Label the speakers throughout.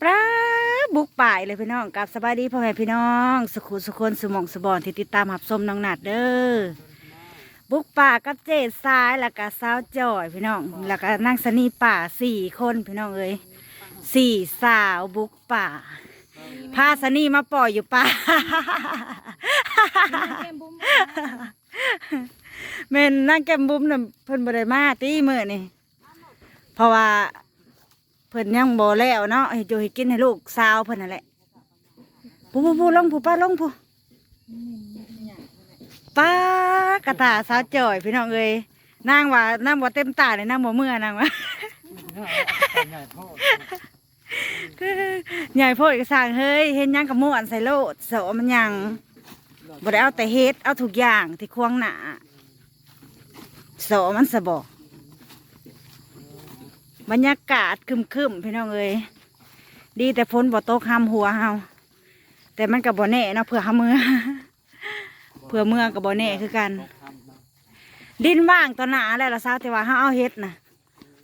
Speaker 1: ปลาบุกป่ายเลยพี่น้องกับสบายดีพ่อแม่พี่น้อง สุขุสุคนสมองสบอนที่ติดตามหับชมน้องนัดเด้อบุกป่ากับเจดซ้ายแล้วก็สาวจอยพี่น้องแล้วก็นั่งสนีป่าสี่คนพี่น้องเอ้ยสี่สาวบุกป่าพาสนีมาปล่อยอยู่ป่าเมนนั่งแก้มบุ้มน่ะเพิ่นบ่ได้มาตีมือนี่เพราะว่า เพิ่นยังบ่แล้วเนาะให้อยู่ให้กินให้ลูกสาวเพิ่นนั่นแหละผู้ผู้ผู้ลงผู้ป้าลงผู้ป้ากระตาสาวจ่อยพี่น้องเอ้ยนางว่านางบ่เต็มตาเลยนางบ่เมื่อนางว่าใหญ่โพดก็สั่งเฮ้ยเฮ็ดหยังกับม่วนใส่โลดเสมันยังบ่ได้เอาแต่เฮ็ดเอาทุกอย่างที่ควงหน้าเสมันสะบอก บรรยากาศคึมๆพี่น้องเอ้ยดีแต่ฝนบ่ตกห้ามหัวเฮาแต่มันก็บ่แน่เนาะเผื่อเฮาเมือเผื่อเมื่อก็บ่แน่คือกัน ดินว่างต่อหนาแล้วล่ะซาวแต่ว่าเฮาเอาเฮ็ดน่ะ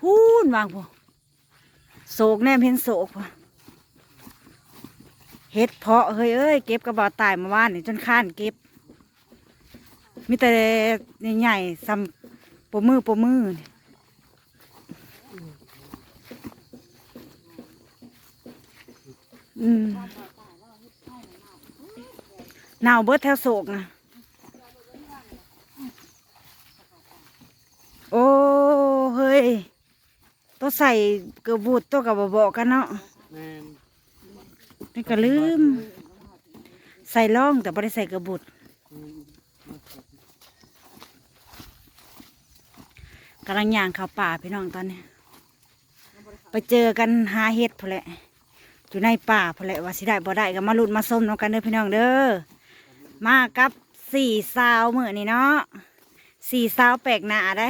Speaker 1: พูนว่างพอโศกแนมเห็นโศกพอเฮ็ดเพาะเฮ้ยเอ้ยเก็บกระบอกตายมาว่านนี่จนข้านเก็บมีแต่ใหญ่ๆซ้ำปมือปมือนี่ อืมหนาวเบิดแถวโศกนะโอ้เฮ้ยตัวใส่เกระบุดตัวกับบอกกันเนาะ
Speaker 2: แม่น
Speaker 1: นี่ก็ลืม ใส่ล่องแต่ไม่ได้ใส่กระบุด
Speaker 2: อืม
Speaker 1: กำลังย่างเข้าป่าพี่น้องตอนนี้ ไปเจอกันหาเห็ดพอแหละ อยู่ในป่าพอแหละว่าสิได้บ่ได้ก็มาลุ้นมาส้มน้ำกันเด้อพี่น้องเด้อมากับสี่สาวมือนี่เนาะสี่สาวแปลกหน้าได้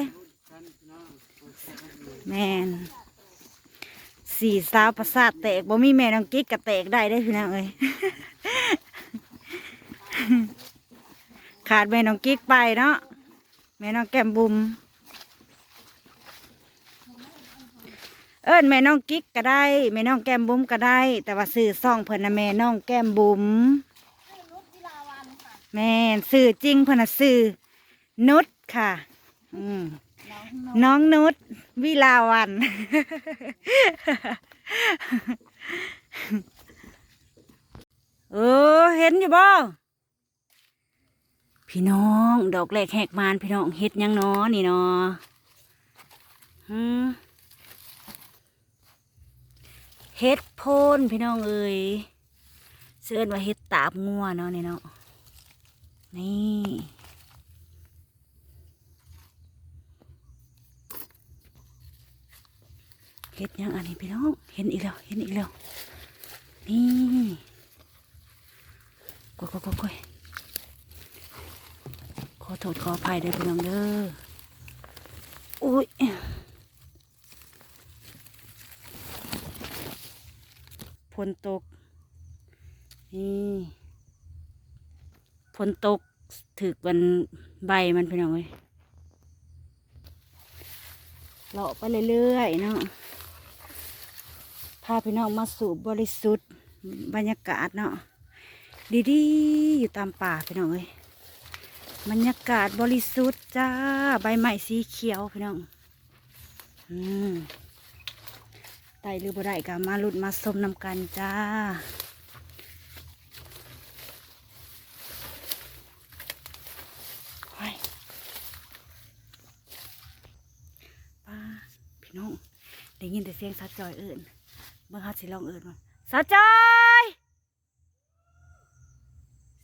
Speaker 1: แมนสี่สาวประสาทแตกบ่มีแม่น้องกิ๊กก็แตกได้ได้พี่น้องเอ้ยขาดแม่น้องกิ๊กไปเนาะแม่น้องแก้มบุม เอิ้นแม่น้องกิ๊กก็ได้แม่น้องแก้มบุ๋มก็ได้ แต่ว่าซื้อซ่องเพิ่นนะแม่น้องแก้มบุ๋มแม่นซื้อจริงเพิ่นนะซื้อนุชค่ะ อืมน้องนุชวิลาวัน เออ เห็นอยู่บ่พี่น้อง ดอกแรกแหกมานพี่น้องเฮ็ดยังนาะนี่นาะหืม เฮ็ดโพนพี่น้องเอ้ยเสื้อว่าเฮ็ดตาบงัวเนาะนี่เนาะนี่เฮ็ดยังอันนี้พี่น้องเห็นอีกแล้วเห็นอีกแล้วนี่กกวยกวยกวยขอโทษขออภัยด้วยพี่น้องเด้ออุ้ย ฝ นตก นี่ฝนตกถึกวันใบมันเป็นยังไงเลาะไปเรื่อยๆเนาะพาพี่น้องมาสู่บริสุทธิ์บรรยากาศเนาะดีๆ อยู่ตามป่าพี่น้องเอ้ยบรรยากาศบริสุทธิ์จ้า ใบไม้สีเขียวพี่น้อง อืม ได้หรือบ่ได้ก็มาลุ้นมาส้มนำกันจ้าโอ้ยป้าพี่น้องได้ยินแต่เสียงสาวจอยเอื่นเบิ่งเขาสิลองเอื่นมาสาวจอย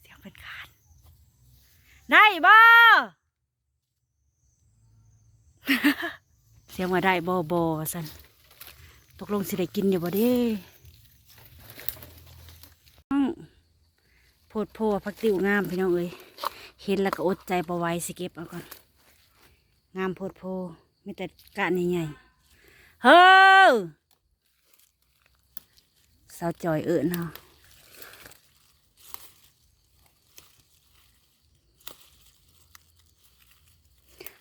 Speaker 1: เสียงเป็นขานได้บ่เสียงว่าได้บ่บ่สัน ตกลงสิได้กินอยู่บ่ด้อื้อโพดโพผักติวงามพี่น้องเอ้ยเห็นแล้วก็อดใจประไว้สิเก็บเอาก่อน งามโพดโพไม่แต่กะใหญ่ๆเฮ้อสาวจอยเอิญเฮา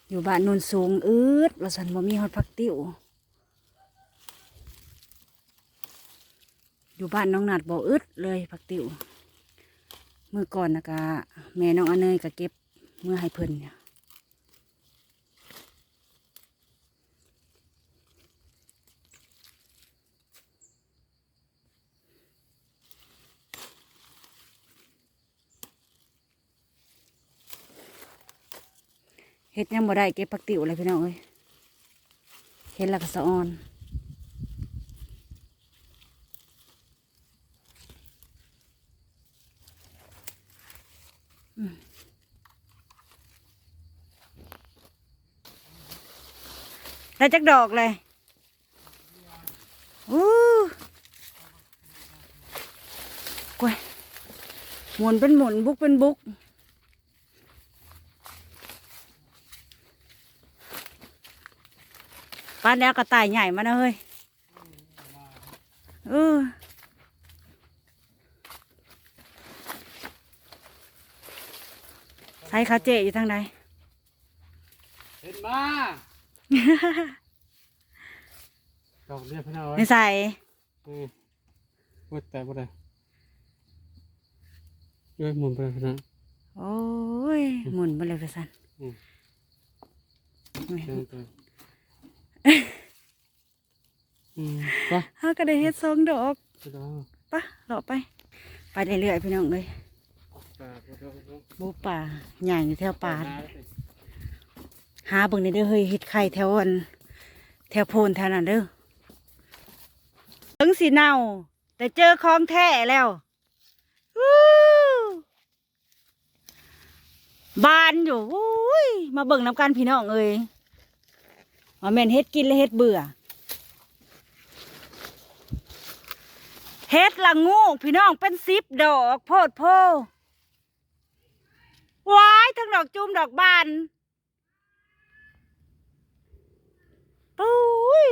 Speaker 1: อยู่บ้านโนนสูงอืดว่าสันบ่มีฮอดผักติ๋ว อยู่บ้านน้องนัดบ่อึดเลยผักติ๋วเมื่อก่อนนะกะแม่น้องอเนยก็เก็บเมื่อให้เพิ่นเนี่ยเฮ็ดยังบ่ได้เก็บผักติ๋วเลยพี่น้องเอ้ยเฮ็ดและก็สะออน ได้จักดอกเลยอู้กวยหมุนเป็นหมุนบุกเป็นบุกป้านแล้วกระต่ายใหญ่มานะเฮ้ยเออใส่ข้าเจอยู่ทางใด
Speaker 2: เห็นมา ดอกเรียบพี่น้อง
Speaker 1: ไม่ใส่
Speaker 2: นี่พูดแต่บ่ได้ย้อยหมุนไปเลยพี่น้อง
Speaker 1: โอ้ยหมุนมาเลยกระสัน
Speaker 2: อืม
Speaker 1: นี่
Speaker 2: เดินไปอืมไป
Speaker 1: ฮาก็ได้เฮ็ดสองดอก
Speaker 2: พี่น้อง
Speaker 1: ปะเลาะไป ไปเรื่อยๆพี่น้องเลย
Speaker 2: ไปพี่น้องพี่น้อง
Speaker 1: บูป่าใหญ่อยู่แถวป่า
Speaker 2: ไปหสิ
Speaker 1: หาเบิ่งในเด้อเฮ้ยเฮ็ดไข่แถวอันแถวโพนแถวนั้นเด้อถึงสีเน่า แต่เจอของแท้แล้วบานอยู่อุ้ยมาเบิ่งน้ำกันพี่น้องเอ้ยว่าแม่นเฮ็ดกินแล้วเฮ็ดเบื่อเฮ็ดละงูพี่น้องเป็นสิบดอกโพดโพว้ายทั้งดอกจุ่มดอกบาน ปุ้ ย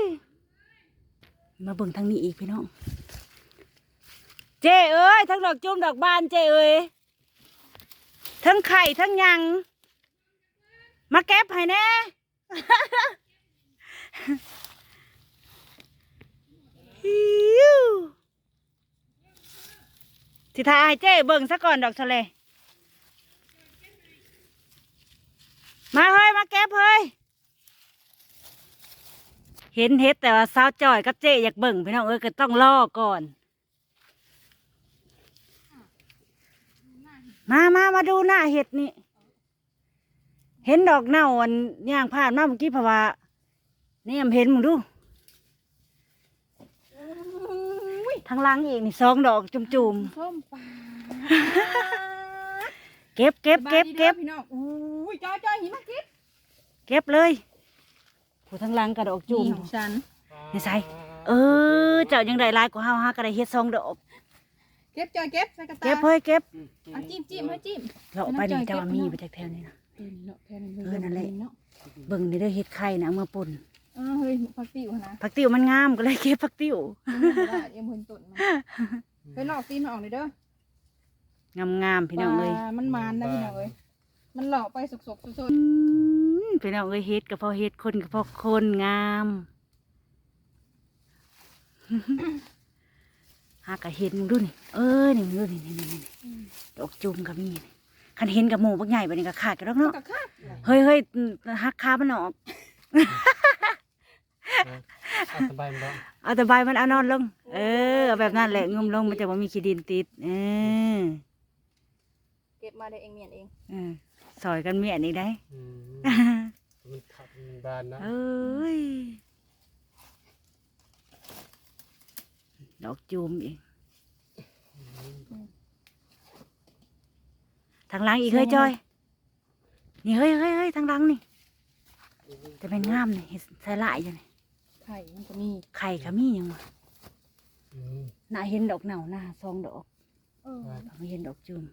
Speaker 1: มาเบิ่งทางนี้อีกพี่น้อง เจ้เอ้ยทั้งดอกจุ่มดอกบานเจ้เอ้ยทั้งไข่ทั้งยัง มาเก็บให้แน่ฮิวสิทายให้เจ้เบิ่งซะก่อนดอกทะเลมาเฮ้ย มาเก็บเฮ้ย เห็นเห็ดแต่ว่าสาวจอยกับเจ๊อยากเบิ่งพี่น้องเอ้ยก็ต้องรอก่อน มามามาดูหน้าเห็ดนี่ เห็นดอกเน่าอันย่างผ่านมาเมื่อกี้เพราะว่านี่ยมเห็นมึงดูทางหลังอีกนี่สองดอกจุ่ม
Speaker 3: ส้มปลา
Speaker 1: ๆเก็บเก็บเก็บเก็บ
Speaker 3: พี่น้องอุ้ยจอยจอยหิมะเก็บ
Speaker 1: เก็บเลย ผู้ทางหลังกระดอกจุ่ม
Speaker 3: นี่ของฉัน
Speaker 1: นี่ใส่เออ เจ้ายังได้หลายกว่าเฮาฮะก็ได้เฮ็ดสองดอก
Speaker 3: เก็บจอยเก็บใส่กระตา
Speaker 1: เก็บเฮ้ยเก็บ
Speaker 3: เอาจิ้มจิ้มเฮ้ยจิ้ม
Speaker 1: เราเอาไปนี่แต่ว่ามีไปจากแถวนี้นะ
Speaker 3: เออเนาะแค่นี้
Speaker 1: เออนั่นแหละ
Speaker 3: เนาะ
Speaker 1: เบิ่งนี่เด้อเฮ็ดไข่นะเอามื่อปุ่น
Speaker 3: เออเฮ้ยผักติ๋วนะ
Speaker 1: ผักติ๋วมันงามก็เลยเก็บผักติ๋ว
Speaker 3: เอ็มเพิ่นตุ่นมาไปลอกตีนมันออกเลยเด้องา
Speaker 1: มๆพี่น้องเอ้ย
Speaker 3: ปลามันมานนะพี่น้องเอ้ยมันหลอกไปสกๆสด
Speaker 1: อืม พี่น้องเอ้ยเฮ็ดก็เพอเฮ็ดคนก็เพอคนงามหากะเห็นมึงดูนี่เออนี่มึงดูนี่นี่นี่นี่ดอกจุ่มก็มีนี่คันเห็นกับหมูบักใหญ่บัดนี้ก็ขาดกันแล้ว
Speaker 3: ๆ
Speaker 1: เนาะ
Speaker 3: กะคัก
Speaker 1: เฮ้ยเฮ้ยหักขามันออก
Speaker 2: เอาสบายมั้ย
Speaker 1: เอาแต่ใบมันเอานอนลง เออเอาแบบนั้นแหละงุมลงมันจะว่ามีขี้ดินติดเออ
Speaker 3: เก็บมาได้เองเมียนเอง
Speaker 1: เออซอยกันเมียนี่ได้
Speaker 2: อืมมันขั บมันบานนะ
Speaker 1: เอ้ย ดอกจูมอีก ทางหลังอีกเฮ้ยจอย นี่เฮ้ยเฮ้ยเฮ้ยทางหลังนี่แต่เป็นงามนี่เห็ดใส่หลายอยู่นี่
Speaker 3: ไข่มันก็มี
Speaker 1: ไข่ก็มียังวะ
Speaker 2: อืม
Speaker 1: น่าเห็นดอกเหนาหน้าซองดอก
Speaker 3: เออ
Speaker 1: ไม่เห็นดอกจูม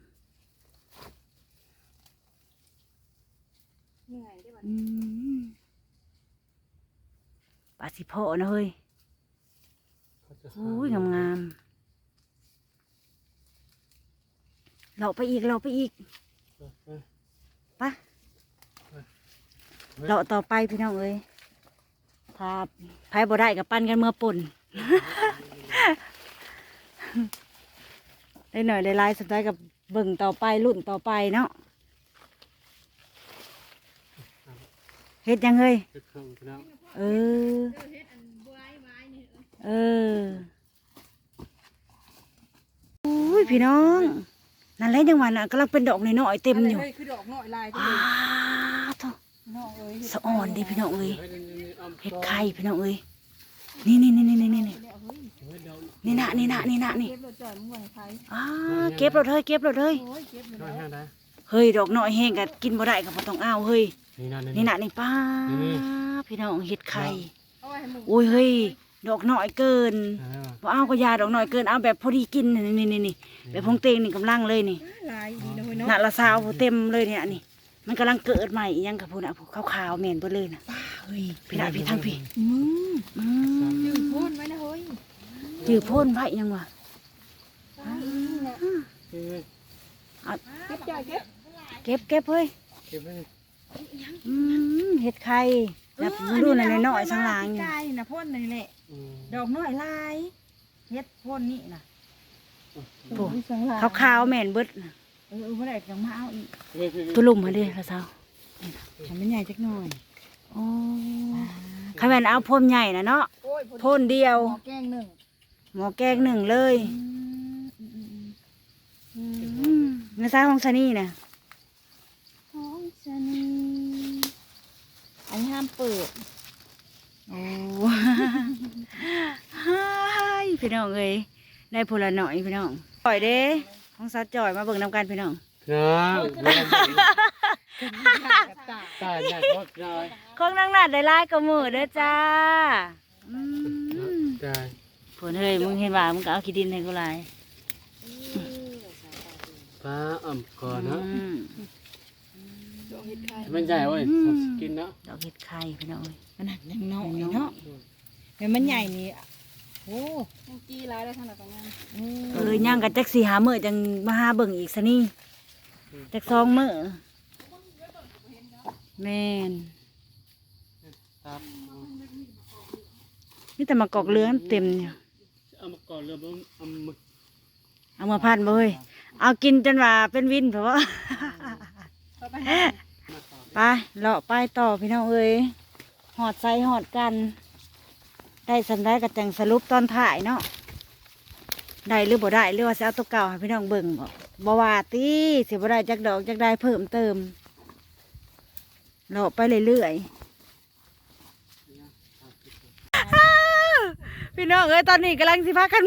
Speaker 3: เหนื่อยได้บ่
Speaker 1: อืม ปลาสิโพนะเฮ้ย
Speaker 2: เขาจะหา
Speaker 1: อุ้ยงามงามๆเราไปอีกเราไปอีก
Speaker 2: เออเออ
Speaker 1: ปะเราต่อไปพี่น้องเอ้ยถ้าไพ่บ่ได้กับปั้นกันเมื่อปุ่นได้หน่อยได้หลายสุดท้ายกับเบิ่งต่อไปรุ่นต่อไปเนาะเฮ็ดยังเฮ้ย
Speaker 2: เป็นเครื่องพี่น้อง
Speaker 1: เออ เอออุ้ยพี่น้อง นั่นแหละยังวันน่ะกำลังเป็นดอกน้อยๆเต็มอยู่
Speaker 3: เฮ้ยคือดอกน้อยลายก็
Speaker 1: อ้า
Speaker 3: เลย
Speaker 1: วโถ่
Speaker 3: น้องเอ้ย
Speaker 1: สะอ่อนดิพี่น้องเอ้ย
Speaker 2: เฮ้ยนี่นี่อ้อม
Speaker 1: เฮ็ดไข่พี่น้องเอ้ยนี่นี่นี่นี่นี่นี่
Speaker 3: เดี๋ยวเฮ้ย
Speaker 2: เฮ้ยเดี๋ยว
Speaker 1: นี่นะนี่นะนี่นะนี่
Speaker 3: เก็บรถจอดมึงไว้ใคร
Speaker 1: อ้าเก็บรถเฮ้ยเก็บรถเฮ้ย
Speaker 3: โอ้ยเก็บอยู่
Speaker 2: น้อย
Speaker 3: แล้ว
Speaker 2: แห้งได้
Speaker 1: เฮ้ยดอกน้อยแห้งก็กินบ่ได้ก็บ่ต้องเอาเฮ้ย
Speaker 2: นี่นะ
Speaker 1: นี่นะนี่ป้า
Speaker 2: นี่
Speaker 1: พี่น้องเฮ็ดไข่
Speaker 3: เอาไว้ให้มึง
Speaker 1: โอ้ยเฮ้ยดอกน้อยเกิน
Speaker 2: เออ
Speaker 1: บ่เอาก็ยาดอกน้อยเกินเอาแบบพอดีกินนี่นี่นี่นี่แบบพงเตงนี่กำลังเลยนี่
Speaker 3: ลายดีนะเฮ้ยเนาะ
Speaker 1: น่ะละสาวเต็มเลยเนี่ยนี่ มันกำลังเกิดใหม่อีหยังกับพูน่ะผู้ขาวๆแม่นเบิดเลยน่ะเฮ้ยพี่น่ะพี่ทางพี่
Speaker 3: มึง
Speaker 1: อืม
Speaker 3: ยืดพ่นไว้นะเฮ้ย
Speaker 1: จือพ่นไว้ยังวะ
Speaker 2: เฮ้ย
Speaker 3: เก็บจ่ายเก็บ
Speaker 1: เก็บเก็บเฮ้ย
Speaker 2: เก็บไว้
Speaker 1: อืมเห็ดไข่แล้วดูน่ะน้อยๆข้างล่างนี่
Speaker 3: ไก่นะพ่นนี่แหละ
Speaker 2: อืม
Speaker 3: ดอกน้อยลายเฮ็ดพ่นนี่นะ
Speaker 1: โอ้ขาวๆแม่นเบิดน่ะ
Speaker 3: เออเออเมื่อไหร่จะมาเอาอีก
Speaker 2: เฮ้ยเฮ้ย
Speaker 1: ตุลุ่มมาดิละสาว
Speaker 3: ให้มันใหญ่จักหน่อย
Speaker 1: โอ้ใครแม่นเอาพ่นใหญ่น่ะเนาะ
Speaker 3: โอ้ย
Speaker 1: พ่นเดียว
Speaker 3: หม้อแกงหนึ่ง
Speaker 1: หมอแกงหนึ่งเลยอืมในซ้ายของซานี่น่ะ
Speaker 3: ของฉัน อันนี้ห้ามเปิด
Speaker 1: โอ้ฮ่ายพี่น้องเอ้ยได้พลหน่อยพี่น้องจ่อยเด้ของสาวจ่อยมาเบิ่งนำกันพี่น้อง
Speaker 2: น้องน้อง
Speaker 3: กระตาย
Speaker 2: ตายเนี่ยพดน้อย
Speaker 1: ของนางนาดได้หลายกระมือเด้อจ้าอืม
Speaker 2: ตาย
Speaker 1: ผลเฮ้ยมึงเห็นว่ามึงก็เอาขี้ดินให้กูหลาย
Speaker 2: ป้าอ่ำก่อนเนาะ
Speaker 1: อืม
Speaker 3: ดอก เห็ดไข่
Speaker 2: มันใหญ่เว้ยชอบกินเนาะ
Speaker 1: ดอกเห็ดไข่พี่น้องเอ้ย
Speaker 3: มันหนักยังน้อยเนาะเดี๋ยวมันใหญ่นี่โอ้มันกี้ร้ายแล้วท่านหลักงาน
Speaker 1: ก็เลยย่างกันจักสี่หามื้อจังมาหาเบิ่งอีกซะนี่จักสองมื้อแม่น
Speaker 2: ครับ
Speaker 1: นี่แต่มากอกเหลืองเต็มอยู่
Speaker 2: เอามาก่อนเลยบ่เอามา
Speaker 1: เอามาพันบ่เฮ้ยเอากินจนว่าเป็นวินเพราะว่าไป เลาะไปต่อพี่น้องเอ้ยหอดใส่หอดกัน ได้สันได้กับจังสรุปตอนถ่ายเนาะได้หรือบ่ได้หรือว่าจะเอาตัวเก่าให้พี่น้องเบิ่งบ่บ่ว่าตีสิบ่ได้จักดอกจักได้เพิ่มเติมเลาะไปเรื่อยๆพี่น้องเอ้ยตอนนี้กำลังสิพากัน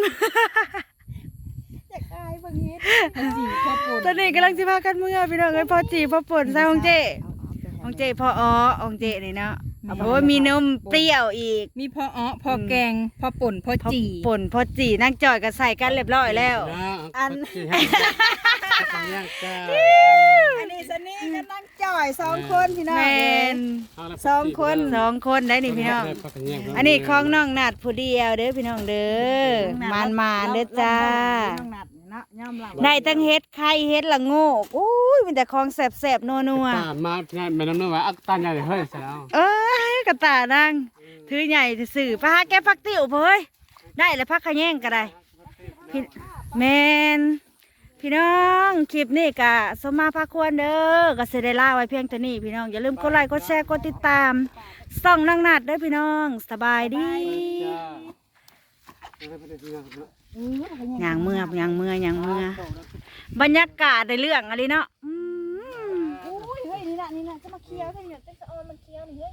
Speaker 3: อยากอายบางเฮ็ดสีพอปน
Speaker 1: ตอนนี้กำลังสิพากันเมื่อพี่น้องเอ้ยพอจีพอป่นใส่ของเจ ของเจพออ๋อของเจนี่เนาะโอ้ยมีนมเปรี้ยวอีก
Speaker 3: มีพออ้อพอแกงพอป่นพอ
Speaker 1: พอ
Speaker 3: จี
Speaker 1: ป่นพอจีนั่งจ่อยก็ใส่กันเรียบร้อยแล้ว
Speaker 2: อันย่างจ้า
Speaker 3: อันนี้สนี่กำลังจ่อยสองคนพี่น้อง
Speaker 1: แมน
Speaker 3: สองคน
Speaker 1: สองคนได้นี่พี่น้อง อันนี้ของน้องนัดผู้เดียวเด้อพี่น้องเด้อมานมานๆเด้อจ้า
Speaker 3: น้องนัดเนาะย่อมหลัง
Speaker 1: ได้ตั้งเฮ็ดไข่เฮ็ดละโงกอุ้ยมีแต่ของแสบๆนัว
Speaker 2: ตามาแม่น้ำเนื้อว่าอักตาใหญ่เฮ้ยเสร็จแล้ว
Speaker 1: ๆเอ้ยกระตานั่งถือใหญ่สื่อๆไปหาแก้พักติ๋วเพ้ยได้แล้วพักขะแยงก็ได้พี่แมนพี่น้องคลิปนี้กะสมมาพาควรเด้อก็เสได็จล่าไว้เพียงเท่านี้พี่น้องอย่าลืมกดไลค์กดแชร์กดติดตามส่องน้องนัดเด้อพี่น้องสบายดี ยางเมื่อยางเมื่อยางเมื่อบรรยากาศในเรื่องอะไรเนาะอืม
Speaker 3: อุ้ยเฮ้ยนี่น่ะนี่น่ะจะมาเคี้ยวกันอยู่จะจะเอามันเคี้ยวนี่เฮ้ย